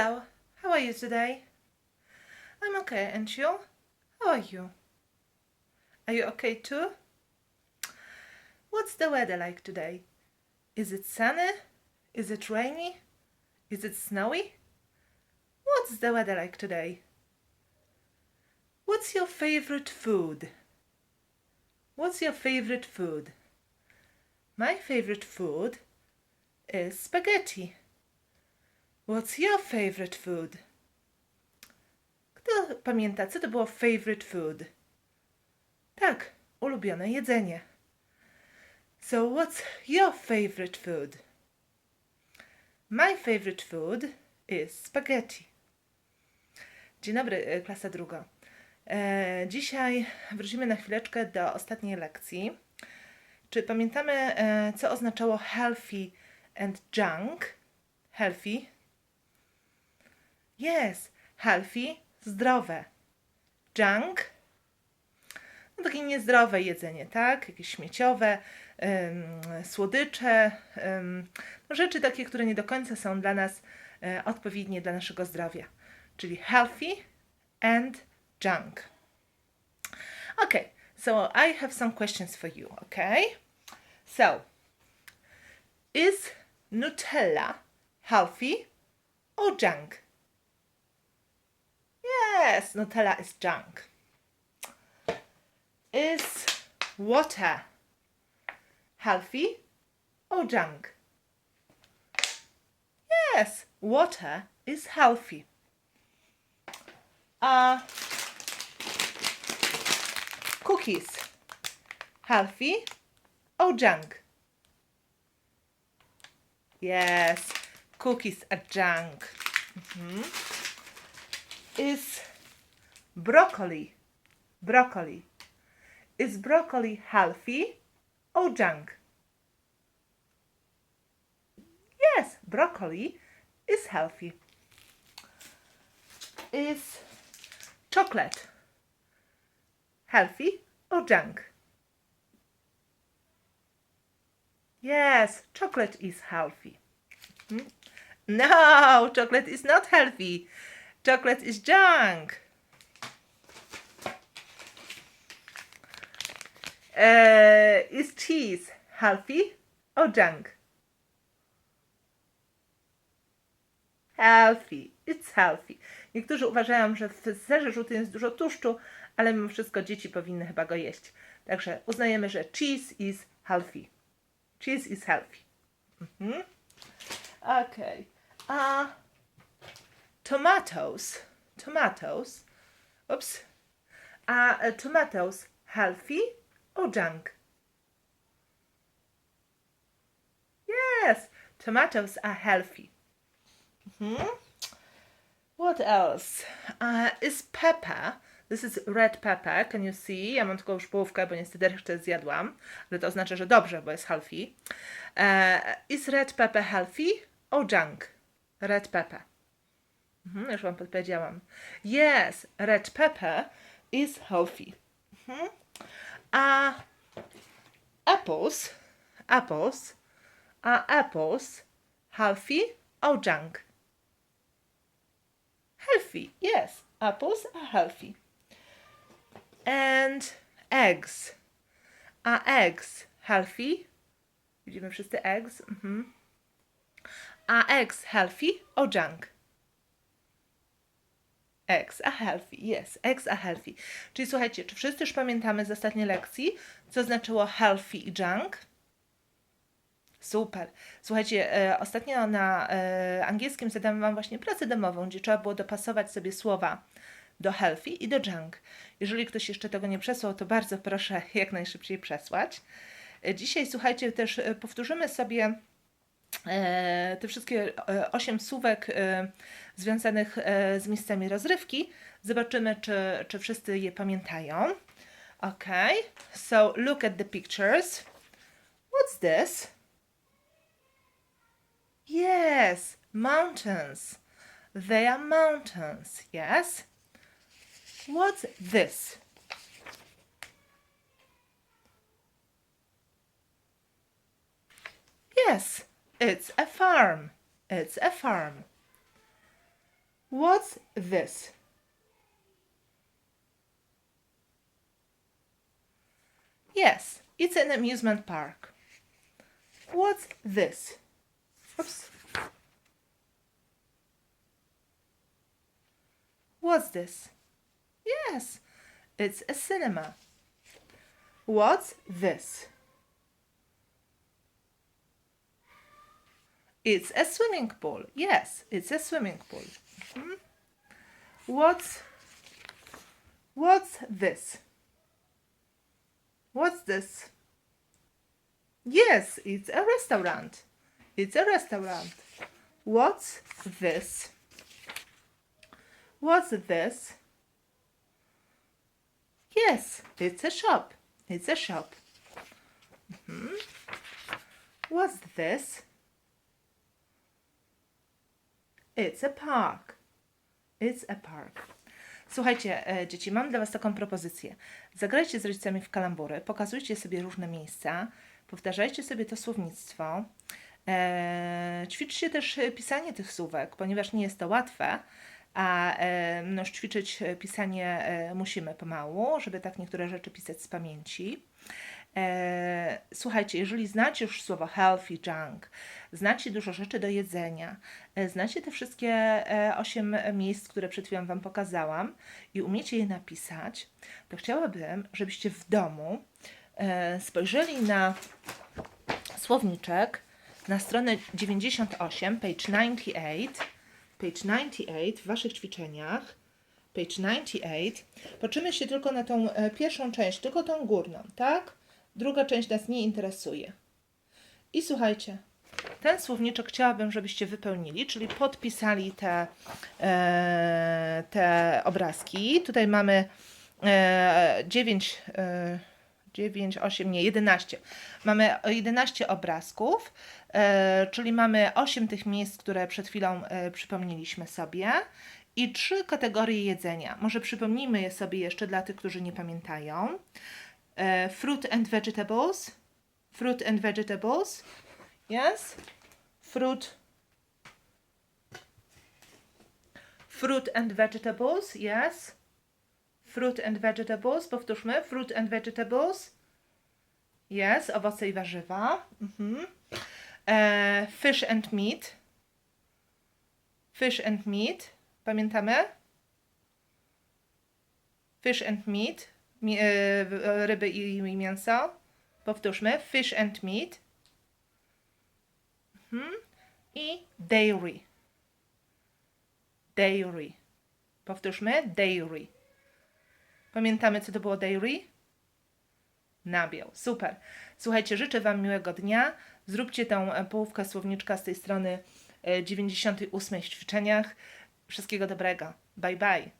Hello, how are you today? I'm okay, and you? How are you? Are you okay too? What's the weather like today? Is it sunny? Is it rainy? Is it snowy? What's the weather like today? What's your favorite food? What's your favorite food? My favorite food is spaghetti. What's your favorite food? Kto pamięta, co to było favorite food? Tak, ulubione jedzenie. So what's your favorite food? My favorite food is spaghetti. Dzień dobry, e, klasa druga. E, dzisiaj wrócimy na chwileczkę do ostatniej lekcji. Czy pamiętamy, e, co oznaczało healthy and junk? Healthy. Yes, healthy, zdrowe. Junk, no takie niezdrowe jedzenie, tak? Jakieś śmieciowe, ym, słodycze, ym, no rzeczy takie, które nie do końca są dla nas e, odpowiednie dla naszego zdrowia. Czyli healthy and junk. Okay, so I have some questions for you, okay? So, is Nutella healthy or junk? Yes, Nutella is junk. Is water healthy or junk? Yes, water is healthy. Are cookies healthy or junk? Yes, cookies are junk. Mhm. Is broccoli broccoli is broccoli healthy or junk? Yes, broccoli is healthy. Is chocolate healthy or junk? Yes, chocolate is healthy. Hmm? No, chocolate is not healthy. Chocolate is junk. Uh, is cheese healthy or junk? Healthy. It's healthy. Niektórzy uważają, że w serze żółtym jest dużo tłuszczu, ale mimo wszystko dzieci powinny chyba go jeść. Także uznajemy, że cheese is healthy. Cheese is healthy. Mhm. Okay. Uh, tomatoes. Tomatoes. Oops. Are tomatoes healthy or junk? Yes, tomatoes are healthy. Mhm. What else? Uh, is pepper. This is red pepper. Can you see? Ja mam tylko już połówkę, bo niestety resztę zjadłam. Ale to oznacza, że dobrze, bo jest healthy. Uh, is red pepper healthy or junk? Red pepper. Mhm, już Wam podpowiedziałam. Yes, red pepper is healthy. Mhm. A apples, apples, are apples healthy or junk? Healthy, yes, apples are healthy. And eggs, are eggs healthy? Widzimy wszyscy eggs? Mhm. Are eggs healthy or junk? Eggs are healthy. Yes, eggs are healthy. Czyli słuchajcie, czy wszyscy już pamiętamy z ostatniej lekcji, co znaczyło healthy i junk? Super. Słuchajcie, e, ostatnio na e, angielskim zadałam Wam właśnie pracę domową, gdzie trzeba było dopasować sobie słowa do healthy i do junk. Jeżeli ktoś jeszcze tego nie przesłał, to bardzo proszę jak najszybciej przesłać. E, dzisiaj, słuchajcie, też e, powtórzymy sobie te wszystkie e, osiem słówek e, związanych e, z miejscami rozrywki. Zobaczymy, czy, czy wszyscy je pamiętają. Ok, so look at the pictures. What's this? Yes, mountains. They are mountains, yes? What's this? Yes, it's a farm. It's a farm. What's this? Yes, it's an amusement park. What's this? Oops. What's this? Yes, it's a cinema. What's this? It's a swimming pool. Yes, it's a swimming pool. Mhm. What's What's this? What's this? Yes, it's a restaurant. It's a restaurant. What's this? What's this? Yes, it's a shop. It's a shop. Mhm. What's this? It's a park. It's a park. Słuchajcie, e, dzieci, mam dla Was taką propozycję. Zagrajcie z rodzicami w kalambury, pokazujcie sobie różne miejsca, powtarzajcie sobie to słownictwo. E, ćwiczcie też e, pisanie tych słówek, ponieważ nie jest to łatwe, a e, no, ćwiczyć e, pisanie e, musimy pomału, żeby tak niektóre rzeczy pisać z pamięci. E, słuchajcie, jeżeli znacie już słowo healthy, junk, znacie dużo rzeczy do jedzenia, e, znacie te wszystkie e, osiem miejsc, które przed chwilą Wam pokazałam i umiecie je napisać, to chciałabym, żebyście w domu e, spojrzeli na słowniczek na stronę 98, page 98, page 98 w Waszych ćwiczeniach, page 98. Patrzymy się tylko na tą pierwszą część, tylko tą górną, tak? Druga część nas nie interesuje. I słuchajcie, ten słowniczek chciałabym, żebyście wypełnili, czyli podpisali te, e, te obrazki. Tutaj mamy e, 9, e, 9, 8, nie, 11. Mamy 11 obrazków, e, czyli mamy 8 tych miejsc, które przed chwilą e, przypomnieliśmy sobie i trzy kategorie jedzenia. Może przypomnijmy je sobie jeszcze dla tych, którzy nie pamiętają. E, fruit and vegetables. Fruit and vegetables. Yes. Fruit. Fruit and vegetables. Yes. Fruit and vegetables. Powtórzmy. Fruit and vegetables. Yes. Owoce i warzywa. Mhm. E, fish and meat. Fish and meat. Pamiętamy? Fish and meat. E, e, ryby i, mięso. Powtórzmy. Fish and meat. Mhm. I dairy. Dairy. Powtórzmy. Dairy. Pamiętamy, co to było dairy? Nabiał. Super. Słuchajcie, życzę Wam miłego dnia. Zróbcie tą e, połówkę słowniczka z tej strony e, 98 w ćwiczeniach. Wszystkiego dobrego. Bye bye.